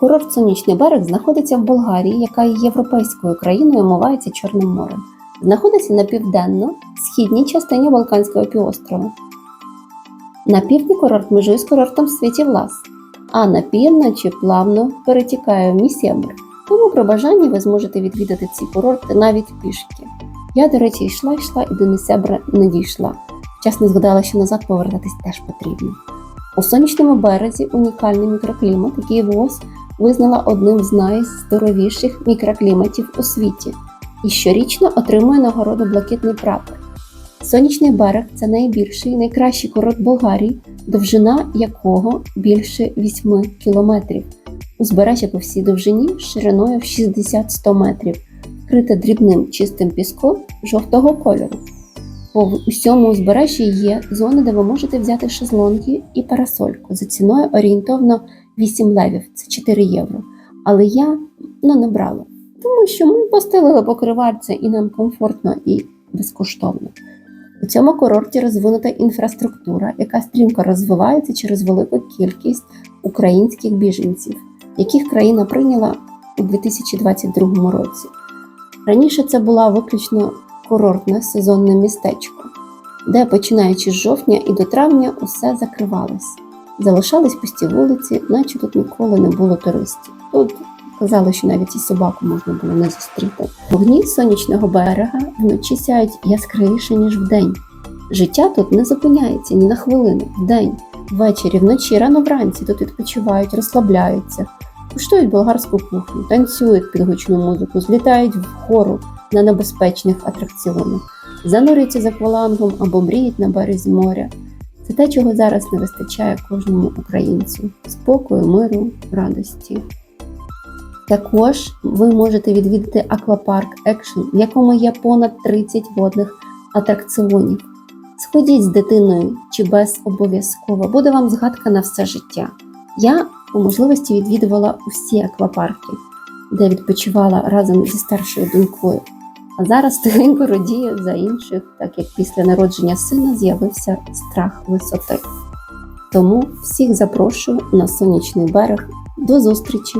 Курорт Сонячний берег знаходиться в Болгарії, яка є європейською країною, омивається Чорним морем. Знаходиться на південно-східній частині Балканського півострова. На півдні курорт межує з курортом Світі Влас, а на півночі плавно перетікає в Місєбр. Тому при бажанні ви зможете відвідати ці курорти навіть пішки. Я, до речі, йшла, йшла і до Несебра не дійшла. Вчасно згадала, що назад повертатись теж потрібно. У сонячному березі унікальний мікроклімат, який ВОЗ визнала одним з найздоровіших мікрокліматів у світі і щорічно отримує нагороду Блакитний прапор. Сонячний берег це найбільший і найкращий курорт Болгарії, довжина якого більше 8 кілометрів. Узбережжя по всій довжині шириною в 60-100 метрів, вкрите дрібним чистим піском жовтого кольору. По усьому узбережжі є зони, де ви можете взяти шезлонги і парасольку за ціною орієнтовно 8 левів, це 4 євро. Але я ну, не брала, тому що ми постелили покривальце і нам комфортно і безкоштовно. У цьому курорті розвинута інфраструктура, яка стрімко розвивається через велику кількість українських біженців, яких країна прийняла у 2022 році. Раніше це була виключно курортне сезонне містечко, де, починаючи з жовтня і до травня, усе закривалось. Залишались пусті вулиці, наче тут ніколи не було туристів. Тут казали, що навіть і собаку можна було не зустріти. Вогні сонячного берега вночі сяють яскравіше, ніж вдень. Життя тут не зупиняється ні на хвилину, вдень, ввечері, вночі, рано вранці тут відпочивають, розслабляються, куштують болгарську кухню, танцюють під гучну музику, злітають вгору на небезпечних атракціонах, занурюються з аквалангом або мріють на березі моря. Це те, чого зараз не вистачає кожному українцю: спокою, миру, радості. Також ви можете відвідати аквапарк Екшн, в якому є понад 30 водних атракціонів. Сходіть з дитиною чи без обов'язково, буде вам згадка на все життя. Я по можливості відвідувала усі аквапарки, де відпочивала разом зі старшою донькою. А зараз тихенько радіє за інших, так як після народження сина з'явився страх висоти. Тому всіх запрошую на сонячний берег. До зустрічі!